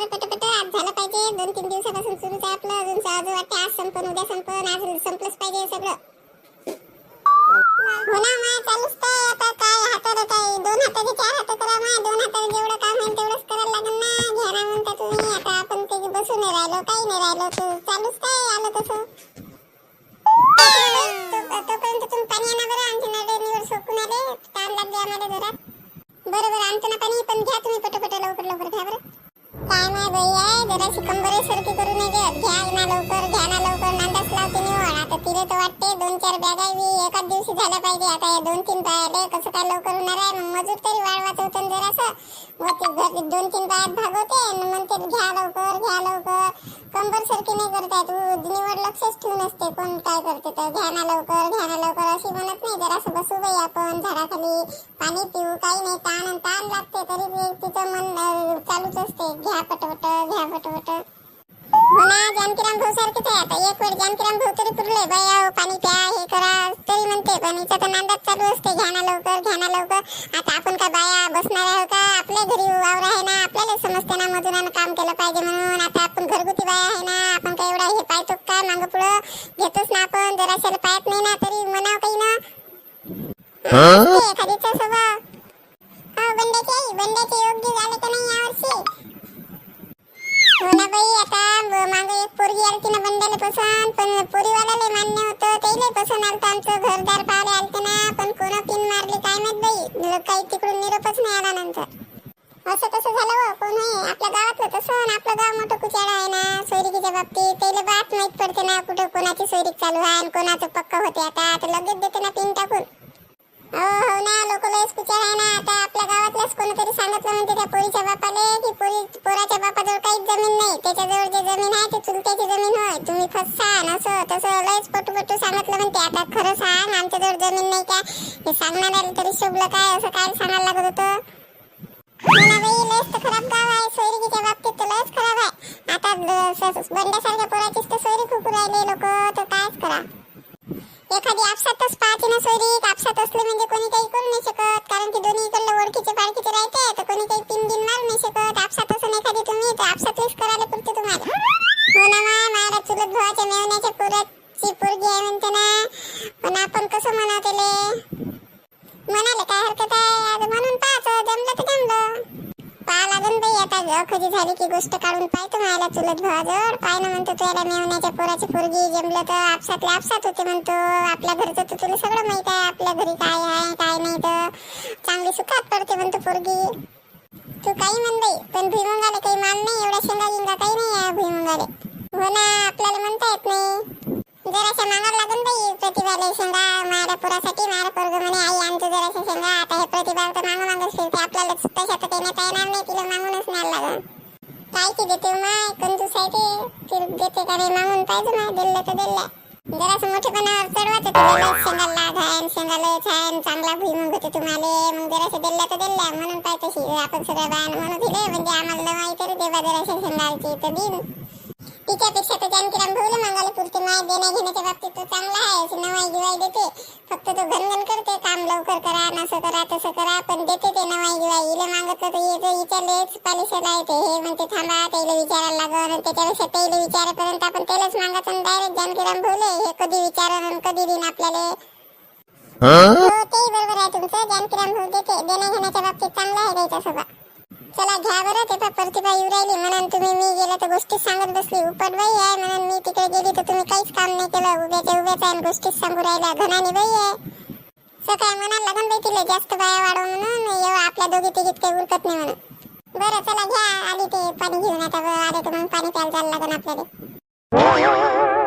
बरं पटपट आज झालं पाहिजे. दोन तीन दिवसापासून सुरूच आहे आपलं. अजून आज वाटते. आज संपन उद्या संपन. आज संपलंच पाहिजे सगळं. हो ना माय चालूच काय आता काय हाताला काय दोन हाताचे चार हात करा माय. दोन हाताने जेवढं काम होईल तेवढंच करायला लागेल ना. म्हणता तुम्ही. आता आपण ते बसून नाही राहिलो काही नाही राहिलो चालूच काय आलं तसं. तोपर्यंत तुम्ही पाणी आणा बरं. आमच्या आले. ताण लागले आम्हाला जरा. ना पाणी. पण घ्या तुम्ही पटपट लवकर लवकर. घ्या बरं. काय नाही बाई आहे जराशी कंबर सरकी करू नये देत घ्या ना लवकर घ्या ना लवकर. नांदाच लावते निवड आता तिला तर वाटते दोन चार बॅगा बी. एकाच दिवशी झाल्या पाहिजे. आता या दोन तीन बायाले कसं काय लवकर होणार आहे? मग मजूर तरी वाढवायचं होतं जरासं. व ते घर दोन तीन बायात भागवते आणि म्हणते घ्या लवकर घ्या लवकर. कंबर सारखी नाही करताय तू निवड लक्षच ठेवून असते कोण काय करते तर. घ्या ना लवकर घ्या ना लवकर अशी म्हणत नाही. जरासं बसू बाई आपण झाडाखाली. पाणी पिऊ काही नाही. ताण आणि ताण लागते तरी तिचं मन चालूच असते. घ्या पटवट घ्या पटवट हो ना जानकीराम भाऊ सारखेच आहे. आता एक वेळ जानकीराम भाऊ तरी पुरले. बाई पाणी प्या हे करा. तरी म्हणते. पण हिचा तर नांदात चालू असते. घ्या ना लवकर घ्या ना लवकर. आता घरी वावर आहे ना आपल्याला समजते ना मजुरानं काम केलं पाहिजे म्हणून. आता आपण घरगुती बाया आहे ना आपण काय एवढा हे पाहतो का? मागं पुढं घेतोच ना आपण जराशाला पाहत नाही ना तरी म्हणावं काही ना. एखादीचा स्वभाव हो बंड्याची आई बंड्याचे योग्य झाले का नाही यावर्षी हो ना बाई आता मागे एक पोरगी आलती ना बंड्याला पसंत पण पोरीवाल्याला मान्य होतं त्याला पसंत आलतं आमचं घरदार पाहायला आलते ना पण कोण पिन मारली काय माहीत बाई? काही तिकडून निरोपच नाही आला नंतर. असं कसं झालं हो कोण आहे? आपल्या गावातलं तसं आणि आपलं गाव मोठं कुचाडा आहे ना सोयरिकीच्या बाबतीत. त्याला बात माहीत पडते ना कुठं कोणाची सोयरीक चालू आहे आणि कोणाचं पक्क होते आता. तर लगेच देते ना पिन टाकून. हो हो ना लोक लयच कुचार आहे ना. आता आपल्या गावातल्याच कोणीतरी सांगितलं म्हणते त्या पोरीच्या बापाले की पोरी पोराच्या बापाजवळ काहीच जमीन नाही. त्याच्याजवळ जे जमीन आहे ते चुलत्याची जमीन होय. तुम्ही फसा असं तसं लयच पटू पटू सांगितलं म्हणते. आता खरं सांग आमच्याजवळ जमीन नाही का? हे सांगणार तरी शोभलं काय? असं काय सांगायला लागत होतं? हो बाई लयच तर खराब गाव आहे. बाबतीत तर लयच खराब आहे. आता बंड्यासारख्या पोराचीच तर सोयरी खूप राहिले लोक. तर कायच करा एखादी आपसातच पाहते ना सोयरी. आपसात असले म्हणजे कोणी काही करू नाही शकत. कारण की दोन्ही इकडलं ओळखीचे पाळखीचे राहते. तर कोणी काही पिन बिन मारू नाही शकत. आपसात असं एखादी तुम्ही. तर आपसातलीच करायला पुरते तुम्हाला. हो ना मा माझ्या चुलत भावाच्या मेवण्याच्या पोराची पोरगी आहे म्हणते ना. पण आपण कसं म्हणा त्याला? म्हणाले काय हरकत आहे आता म्हणून पाहतो जमलं तर जमलं पाहा लागन बाई झाली की गोष्ट काढून पाहतो मायला चुलत भावाजवळ. पाय ना म्हणतो तुला मेवण्याच्या पोराची पोरगी जमलं तर आपसातले आपसात होते म्हणतो. आपल्या घरचं तर तुला सगळं माहीत आहे आपल्या घरी काय आहे काय नाही तर. चांगली सुखात पडते म्हणतो पोरगी. तू काही म्हण बाई पण भुईमुंगाला काही मान नाही एवढ्या शेंगा गिंगा काही नाही आहे भुईमुंगाले. हो ना आपल्याला म्हणता येत नाही. जराशा मागावं लागून बाई प्रतिभाले शेंगा माझ्या पुरासाठी माझ्या पोरग म्हणे आई आमचं जराशा शेंगा आता हे प्रतिभा तर मागं मागं फिरते आपल्याला तशा तर काही येणार नाही. तिला नाही काय की देते माय कंजूस आहे ते. देते का रे मागून पाहिजे माय दिलं तर दिलं जरासं मोठेपणावर तुला लाग आहे चांगला भुईमुग होते तुम्हाला. मग जरासं दिलं तर दिलं म्हणून पाहिजे तशी. आपण सगळ्या म्हणून दिले म्हणजे आम्हाला देवा शेंगाची. तर दिन तिच्यापेक्षा तर जानकीराम भाऊला मागायला पुरते माय. देण्या घेण्याच्या बाबतीत तो चांगला आहे. अशी नवाई गिवाई देते. फक्त तो घनघन करते. काम लवकर करा नसं करा तसं करा पण देते ते नवाई गिवाई. इले मागतलं तर येते विचारलेच पालिशेला येते हे म्हणते थांबा त्याला विचारायला लागल त्याच्यापेक्षा त्याला विचारेपर्यंत आपण त्यालाच मागायचं आणि डायरेक्ट जानकीराम भाऊले हे कधी विचारन आणि कधी देईन आपल्याला? हो? तेही बरोबर आहे तुमचं. जानकीराम भाऊ देते. देण्या घेण्याच्या बाबतीत चांगला आहे त्याचा स्वभाव चला घ्या बरं ते पा- प्रतिभा येऊ राहिली म्हणून तुम्ही मी गेला तर गोष्टीच सांगत बसली. उपट बाई आहे म्हणून मी तिकडे गेली तर तुम्ही काहीच काम नाही केलं. उभ्याच्या उभ्याच आहे आणि गोष्टीच सांगू राहिल्या. घनानी बाई आहे. सकाळी म्हणा लग्न बैठीले जास्त बाया वाढव म्हणून आपल्या दोघी तिघीत काही उरकत नाही म्हणून. बरं चला घ्या आली ते पाणी घेऊन. आता आले तर मग पाणी प्यायला जायला लागेल आपल्याला.